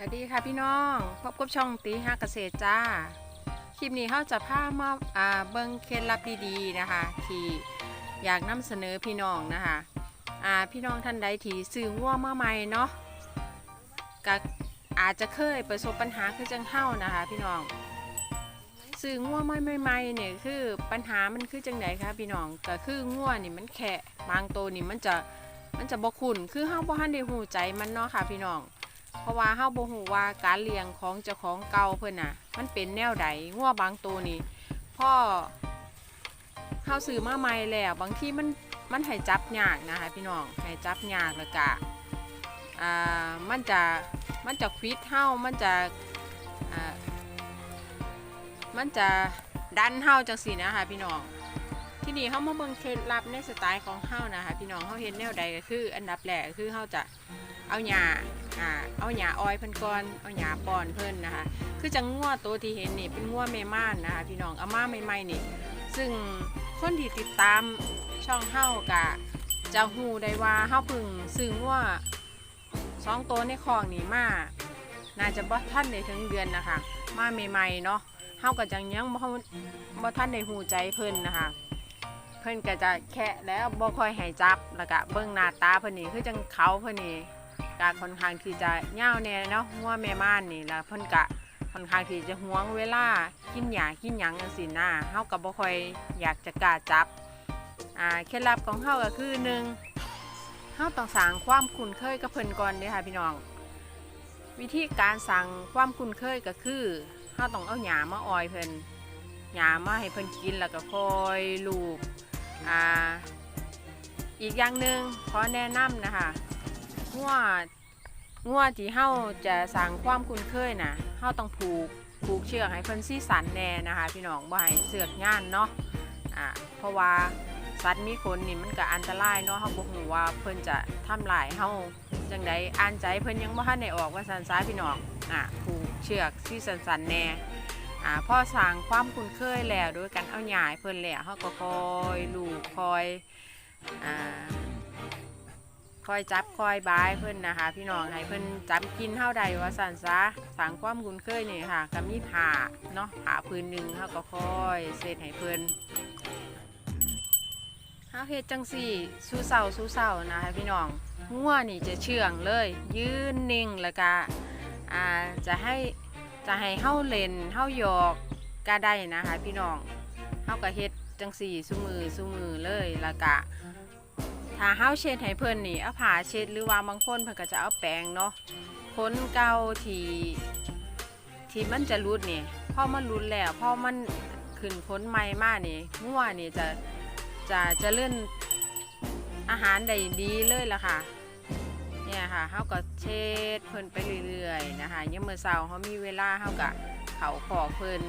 สวัสดีค่ะพี่น้องพบกับช่องตีห้าเกษตรจ้า คลิปนี้เขาจะพามาอ่าเบิ้งเคล็ดลับดีๆนะคะ ที่อยากนำเสนอพี่น้องนะคะอ่าพี่น้องท่านใดที่ซื้อง่วมาใหม่เนาะก็อาจจะเคยประสบปัญหาคือจังเฮ้านะคะพี่น้องซื้อง่วไม่ใหม่ๆเนี่ยคือปัญหามันคือจังไดคะพี่น้องก็คือง่วนี่มันแขะบางตัวนี่มันจะมันจะบ่คุ้นคือเฮาบ่ทันได้ฮู้ใจมันเนาะค่ะพี่น้อง เพราะว่าเฮาบ่ฮู้ว่าการเลี้ยงของเจ้าของเก่าเพิ่นน่ะ มันเป็นแนวใดงัวบางตัวนี่พ่อเฮาซื้อมาใหม่แล้วบางทีมันมันให้จับยากนะคะพี่น้องให้จับยากแล้วก็อ่ามันจะมันจะควิดเฮามันจะอ่ามันจะดันเฮาจังซี่นะคะพี่น้องที่นี่เฮามาเบิ่งเคล็ดลับในสไตล์ของเฮานะคะพี่น้องเฮาเห็นแนวใดก็คือ อันดับแรกก็คือเฮาจะ เอาหญ้าอ่าเอาหญ้าอ้อยเพิ่นก่อนเอาหญ้าป้อนเพิ่นนะคะคือจังงัวตัวที่เห็นนี่เป็นงัวแม่ม่านนะคะพี่น้องเอามาใหม่ๆนี่ ซึ่งคนที่ติดตามช่องเฮากะจะฮู้ได้ว่าเฮาพิ่งซื้องัวสองตัวในคลองนี่มาน่าจะบ่ทันได้ถึงเดือนนะคะมาใหม่ๆเนาะเฮาก็จังยังบ่บ่ทันได้หูใจเพิ่นนะคะ เพิ่นก็จะแคะแล้วบ่ค่อยให้จับแล้วก็เบิ่งหน้าตาเพิ่นนี่คือจังเขาเพิ่นนี่ กค่อนข้างที่จะยาวแน่เนาะหัวแม่ม่านนี่แล้วเพิ่นกะค่อนข้างที่จะห่วงเวลากินหญ้ากินหยังจังซี่นะเฮาก็บ่ค่อยอยากจะกล้าจับอ่าเคล็ดลับของเฮาก็คือหนึ่งเฮาต้องสร้างความคุ้นเคยกับเพิ่นก่อนเด้ค่ะพี่น้อง วิธีการสร้างความคุ้นเคยก็คือเฮาต้องเอาหญ้ามาออยเพิ่นหญ้ามาให้เพิ่นกินแล้วก็คอยลูบอ่าอีกอย่างหนึ่งขอแนะนำนะคะ งัวงัวที่เฮาจะสร้างความคุ้นเคยนะเฮาต้องผูกผูกเชือกให้เพิ่นสีสันแน่นะคะ พี่น้องบ่ให้เสือกง่านเนาะอ่าเพราะว่าสัตว์มีขนนี่มันก็อันตรายเนาะเฮาบ่ฮู้ว่าเพิ่นจะทำลายเฮาจังใดอ่านใจเพิ่นยังบ่ทันได้ออกว่าสันซ้ายพี่น้องอ่าผูกเชือกสีสันๆแน่อ่าพอสร้างความคุ้นเคยแล้วโดยการเอาหญ้าให้เพิ่นแล้วเฮาก็คอยลูบคอยอ่า คอยจับคอยบายเพิ่นนะคะ พี่น้องให้เพิ่นจับกินเท่าใดว่าสันซะสังความคุ้นเคยนี่ค่ะก็มีผ่าเนาะผ่าพื้นหนึ่งเขาก็คอยเสร็จให้เพิ่นเฮาเฮ็ดจังสี่สู้เศร้าสู้เศร้านะคะพี่น้องงัวนี่จะเชื่องเลย ยืนนิ่งแล้วก็อ่าจะให้จะให้เฮาเล่นเฮาหยอกก็ได้นะคะพี่น้องเฮาก็เฮ็ดจังสี่สู้มือสู้มือเลยแล้วก็ ถ้าเฮาเช็ดให้เพิ่นนี่เอาผ้าเช็ดหรือว่าบางคนเพิ่นก็จะเอาแปรงเนาะขนเก่าที่ที่มันจะรุดนี่พอมันรุดแล้วพอมันขึ้นขนใหม่มานี่งัวนี่จะจะจะเลื่อนอาหารได้ดีเลยล่ะค่ะเนี่ยค่ะเฮาก็เช็ดเพิ่นไปเรื่อยๆนะคะยามมื้อเช้าเฮามีเวลาเฮาก็ เขาขอกเพิ่น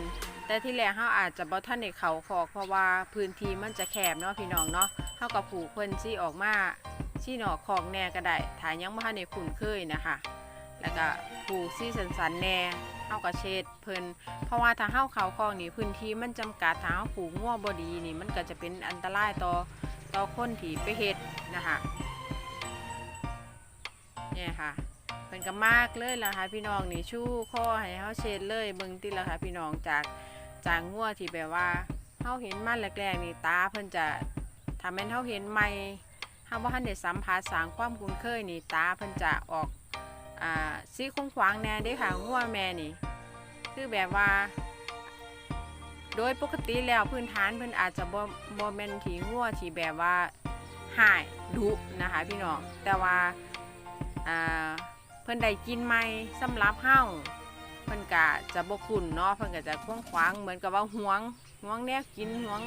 แต่ที่แรกเฮาอาจจะบ่ทันได้เขาขอกเพราะว่าพื้นที่มันจะแคบเนาะพี่น้องเนาะเท่ากับผูกเพิ่นซี่ออกมาซี่หนอกของแน่ก็ได้ถ้ายังบ่ทันได้คุ้นเคยนะคะแล้วก็ผูกซี่สันๆแน่เฮาก็เช็ดเพิ่นเพราะว่าถ้าเฮาเขาคลองนี่พื้นที่มันจำกัดถ้าเฮาผูกง่วบ่ดีนี่มันก็จะเป็นอันตรายต่อต่อคนที่ไปเฮ็ดนะคะเนี่ยค่ะ เพิ่นก็มากเลยล่ะค่ะพี่น้องนี่ชู้ข้อให้เฮาเช็ดเลยเบิ่งติล่ะค่ะพี่น้องจากจากงัวที่แบบว่าเฮาเห็นมันแรกๆนี่ตาเพิ่นจะถ้าแม่นเฮาเห็นใหม่เฮาบ่ทันได้สัมผัสสางความคุ้นเคยนี่ตาเพิ่นจะออกอ่าสีคงขวางแน่เด้ค่ะงัวแม่นี่ คือแบบว่า โดยปกติแล้วพื้นฐานเพิ่นอาจจะบ่บ่แม่นที่งัวที่แบบว่าหายดุนะคะพี่น้องแต่ว่าอ่า พิ่นได้กินใหม่สำหรับเฮาเพิ่นก็จะบ่คุ้นเนาะเพิ่นก็จะควงขวางเหมือนกับว่าห่วงห่วงแนวกินห่วง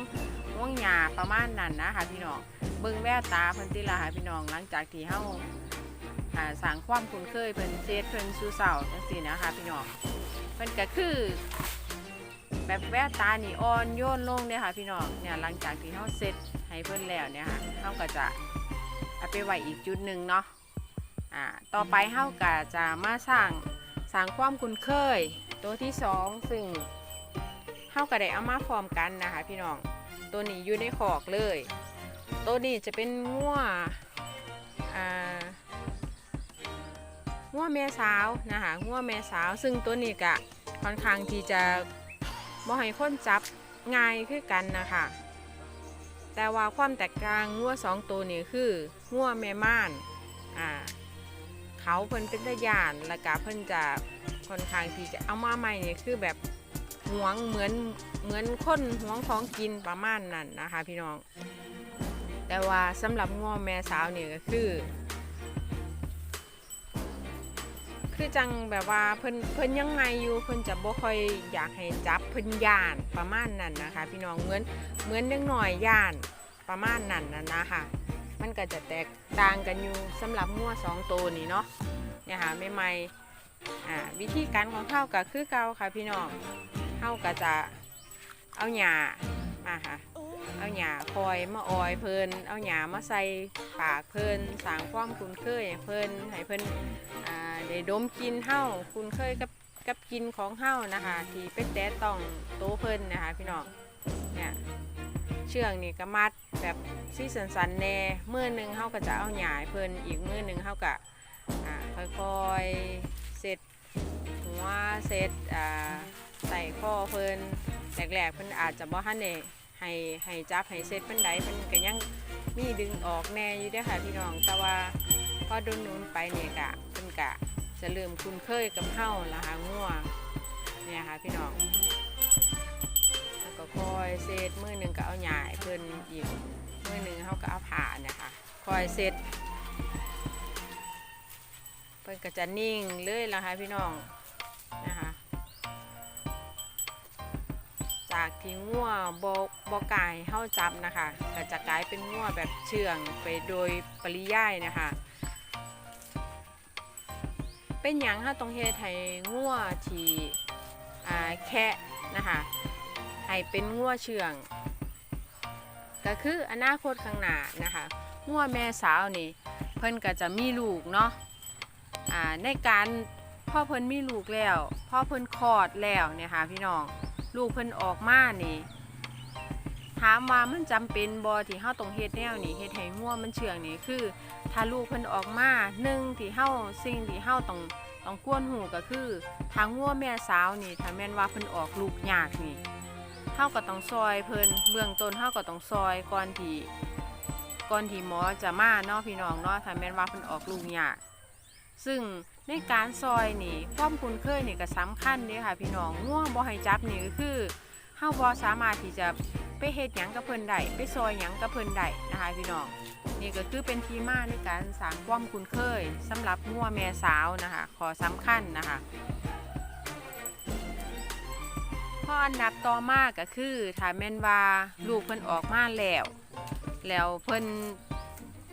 ห่วงหยาประมาณนั้นนะคะพี่น้องเบิ่งแววตาเพิ่นติล่ะค่ะพี่น้องหลังจากที่เฮาอ่าสร้างความคุ้นเคยเพิ่นเซตเพิ่นสู่เสาจังซี่นะคะพี่น้องเพิ่นก็คือแบบแววตานี่อ่อนโยนลงเนี่ยค่ะพี่น้องเนี่ยหลังจากที่เฮาเซตให้เพิ่นแล้วเนี่ยค่ะเฮาก็จะเอาไปไว้อีกจุดหนึ่งเนาะ อ่าต่อไปเฮาก็จะมาสร้างสร้างความคุ้นเคย ตัวที่สองซึ่งเฮาก็ได้เอามาพร้อมกันนะคะพี่น้องตัวนี้อยู่ในขอกเลย ตัวนี้จะเป็นงัวอ่างัวแม่สาวนะคะงัวแม่สาว ซึ่งตัวนี้ก็ค่อนข้างที่จะบ่ให้คนจับง่ายคือกันนะคะแต่ว่าความแตกต่างงัวสองตัวนี้คืองัวแม่ม่านอ่า เขาเพิ่นเป็นตะยานแล้วก็เพิ่นจะค่อนข้างที่จะเอามาใหม่นี่คือแบบหวงเหมือนเหมือนคนหวงของกินประมาณนั้นนะคะ พี่น้อง แต่ว่าสำหรับงัวแม่สาวเนี่ยก็คือ คือจังแบบว่าเพิ่นเพิ่นยังไงอยู่เพิ่นจะบ่ค่อยอยากให้จับเพิ่นย่านประมาณนั้นนะคะ พี่น้องเหมือนเหมือนเด็กหน่อยย่านประมาณนั้นนะนะคะ มันก็จะแตกต่างกันอยู่สำหรับงัวสองตัวนี้เนาะเนี่ยค่ะใหม่ๆอ่าวิธีการของเขาก็คือเก่าค่ะพี่น้องเขาก็จะเอาหญ้ามาค่ะเอาหญ้าคอยมาออยเพิ่นเอาหญ้ามาใส่ปากเพิ่นสางความคุ้นเคยเพิ่นให้เพิ่นอ่าได้ดมกินเฮาคุ้นเคยกับกับกินของเฮานะคะ ที่เป็นแต่ต้องโตเพิ่นนะคะพี่น้อง เนี่ยเชือกนี่ก็มัดแบบสีสันๆแน่มือหนึงเฮาก็จะเอาหญ้าให้เพิ่นอีกมือหนึงเฮาก็อ่าค่อยๆเสร็จหัวเสร็จใส่ข้อเพิ่นแรกๆเพิ่นอาจจะบ่ทันได้ให้ให้จับให้เซตเป็นไดเป็นก็ยังมีดึงออกแน่อยู่เด้อค่ะพี่น้องแต่ว่าพอโดนนูนไปเนี่ยกะเป็นกะจะเริ่มคุ้นเคยกับเฮ้าละค่ะงัวเนี่ยค่ะพี่น้อง คอยเซตมือหนึ่งก็เอาหยาให้เพิ่นอีกมือหนึ่งเขาก็เอาผ่าเนี่ยค่ะคอยเซตเพิ่นก็จะนิ่งเลยละค่ะพี่น้องนะคะจากที่งัวบบอกายเข้าจับนะคะก็จะกลายเป็นงัวแบบเชื่องไปโดยปริยายนะคะ เป็นอย่างถ้าต้องเฮ็ดให้งัวที่แคะนะคะ ให้เป็นงัวเชื่อง ก็คืออนาคตข้างหน้านะคะงัวแม่สาวนี่เพิ่นก็จะมีลูกเนาะในการพ่อเพิ่นมีลูกแล้วพ่อเพิ่นคลอดแล้วเนี่ยค่ะพี่น้องลูกเพิ่นออกมานี่ถามว่ามันจำเป็นบ่ที่เฮาต้องเฮ็ดแนวนี้เฮ็ดให้งัวมันเชื่องนี่คือ ถ้าลูกเพิ่นออกมาหนึ่งที่เฮาสิ่งที่เฮาต้องต้องกวนหูก็คือทางงัวแม่สาวนี่ถ้าแม่นว่าเพิ่นออกลูกยากนี่ เฮาก็ต้องซอยเพิ่นเบื้องต้นเฮาก็ต้องซอยก่อนที่ก่อนที่หมอจะมาเนาะพี่น้องเนาะถ้าแม่นว่าเพิ่นออกลูกยากซึ่งในการซอยนี่ความคุ้นเคยนี่ก็สำคัญเด้ค่ะพี่น้องง่วงบ่ให้จับนี่ก็คือเฮาบ่สามารถที่จะไปเฮ็ดหยังกับเพิ่นได้ไปซอยหยังกับเพิ่นได้นะคะพี่น้องนี่ก็คือเป็นที่มาในการสร้างความคุ้นเคยสำหรับงัวแม่สาวนะคะขอสำคัญนะคะ ออันดับต่อมาก็คือถ้าแม่นว่าลูกเพิ่นออกมาแล้ว แล้วเพิ่น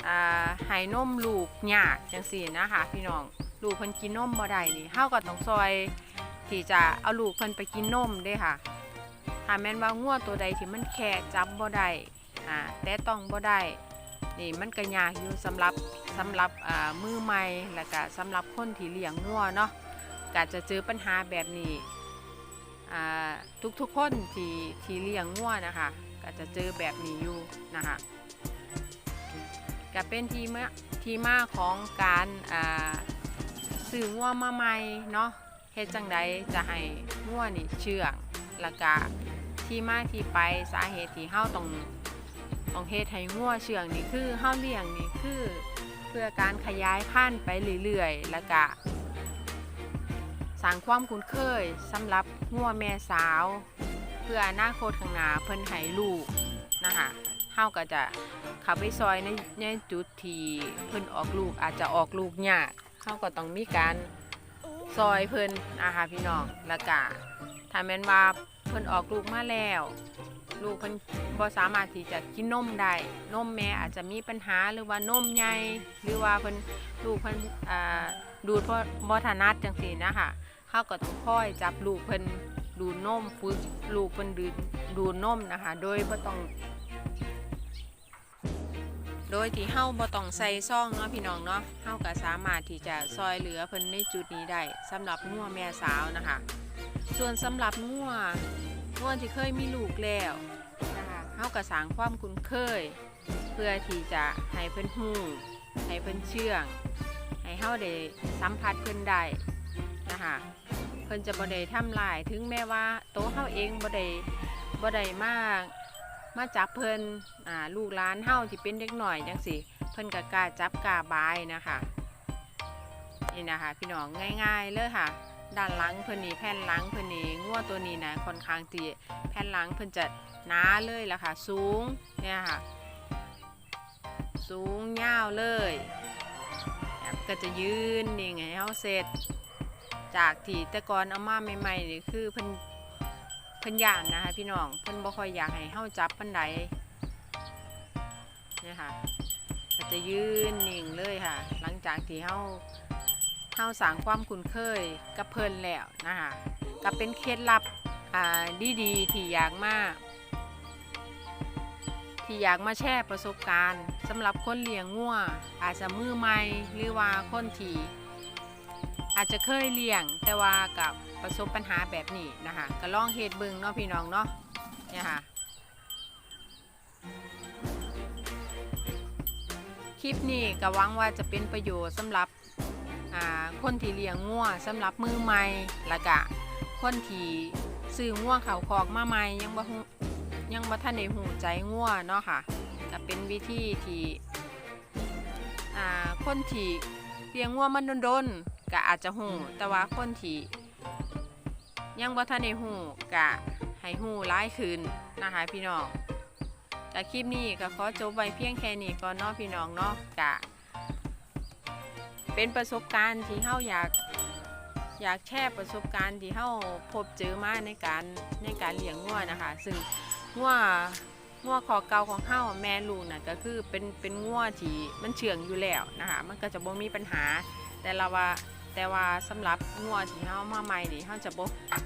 อ่าให้นมลูกยากจังซี่นะคะพี่น้องลูกเพิ่นกินนมบ่ได้นี่เฮาก็ต้องซอยที่จะเอาลูกเพิ่นไปกินนมเด้ค่ะถ้าแม่นว่างัวตัวใดที่มันแค่จับบ่ได้อ่าแต่ต้องบ่ได้นี่มันก็ยากอยู่สำหรับสำหรับอ่ามือใหม่แล้วก็สำหรับคนที่เลี้ยงงัวเนาะก็จะเจอปัญหาแบบนี้ ทุกๆคนที่ที่เลี้ยงงัวนะคะ ก็จะเจอแบบนี้อยู่นะคะก็เป็นที่มาที่มาของการอ่าซื้องัวมาใหม่เนาะเฮ็ดจังใดจะให้งัวนี่เชื่องแล้วก็ที่มาที่ไปสาเหตุที่เฮาต้องต้องเฮ็ดให้งัวเชื่องนี่คือเฮาเลี้ยงนี่คือ เพื่อการขยายพันธุ์ไปเรื่อยๆแล้วก็ สร้างความคุ้นเคยสำหรับงัวแม่สาว เพื่ออนาคตข้างหน้าเพิ่นให้ลูกนะคะเฮาก็จะเข้าไปซอยในในจุดที่เพิ่นออกลูกอาจจะออกลูกยากเขาก็ต้องมีการซอยเพิ่นนะคะพี่น้องแล้วก็ถ้าแม่นว่าเพิ่นออกลูกมาแล้ว ลูกเพิ่นบ่สามารถที่จะกินนมได้นมแม่อาจจะมีปัญหาหรือว่านมใหญ่หรือว่าเพิ่นลูกเพิ่นอ่าดูดบ่บ่ถนัดจังซี่นะคะ เขาก็ต้องคอยจับลูกเพิ่นดูนมฝึกลูกเพิ่นดูดดูนมนะคะ โดยบ่ต้อง โดยที่เฮาบ่ต้องใส่ซองเนาะพี่น้องเนาะเฮาก็สามารถที่จะซอยเหลือเพิ่นในจุดนี้ได้สำหรับงัวแม่สาวนะคะ ส่วนสำหรับงัวงัวที่เคยมีลูกแล้วนะคะเฮาก็สร้างความคุ้นเคย เพื่อที่จะให้เพิ่นฮู้ให้เพิ่นเชื่องให้เฮาได้สัมผัสเพิ่นได้นะคะ พิ่นจะบ่ได้ทำลายถึงแม้ว่าโตวเฮาเองบ่ได้บ่ได้มากมาจับเพิ่นอ่าลูกหลานเฮาที่เป็นเด็กหน่อยจังซี่เพิ่นก็กล้าจับกล้าบายนะคะนี่นะคะพี่น้องง่ายๆเลยค่ะ ด้านหลังเพิ่นนี่แผ่นหลังเพิ่นนี่งัวตัวนี้นะค่อนข้างที่แผ่นหลังเพิ่นจะหนาเลยล่ะค่ะ สูงเนี่ยค่ะ สูงยาวเลยก็จะยืนนี่ไงเฮาเสร็จ จากที่แต่ก่อนเอามาใหม่ๆนี่คือเพิ่นเพิ่นย่านนะคะพี่น้องเพิ่นบ่ค่อยอยากให้เฮาจับปานใดเนี่ยค่ะก็จะยืนนิ่งเลยค่ะ หลังจากที่เฮาเฮาสร้างความคุ้นเคยกับเพิ่นแล้วนะคะก็เป็นเคล็ดลับอ่าดีๆที่อยากมาที่อยากมาแชร์ประสบการณ์สำหรับคนเลี้ยงงัวอาจจะมือใหม่หรือว่าคนที่ อาจจะเคยเลี้ยง แต่ว่ากับประสบปัญหาแบบนี้นะคะก็ลองเฮ็ดเบิ่งเนาะพี่น้องเนาะเนี่ยค่ะคลิปนี้ก็หวังว่าจะเป็นประโยชน์สำหรับคนที่เลี้ยงงัวสำหรับมือใหม่ล้วก็คนที่ซื้องัวเขาคอกมาใหม่ยังบ่ยังบ่ทันได้หูใจงัวเนาะค่ะก็เป็นวิธีที่คนที่เลี้ยงงัวมันโดนๆ ก็อาจจะหูแต่ว่าคนที่ยังบ่ทันได้หูก็ให้หูร้ายขึ้นนะคะพี่น้องแต่คลิปนี้ก็ขอจบไว้เพียงแค่นี้ก่อนเนาะพี่น้องเนาะก็เป็นประสบการณ์ที่เฮาอยากอยากแชร์ประสบการณ์ที่เฮาพบเจอมาในการในการเลี้ยงงัวนะคะ ซึ่งงัวงัวขอเก่าของเฮาแม่ลูกน่ะก็คือเป็นเป็นงัวที่มันเชื่องอยู่แล้วนะคะ มันก็จะบ่มีปัญหาแต่ละว่า แต่ว่าสำหรับงัวที่เฮามาใหม่นี่เฮาจะบ่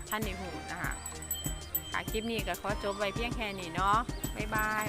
ท่านในหูนะคะค่ะคลิปนี้ก็ขอจบไว้เพียงแค่นี้เนาะบ๊ายบาย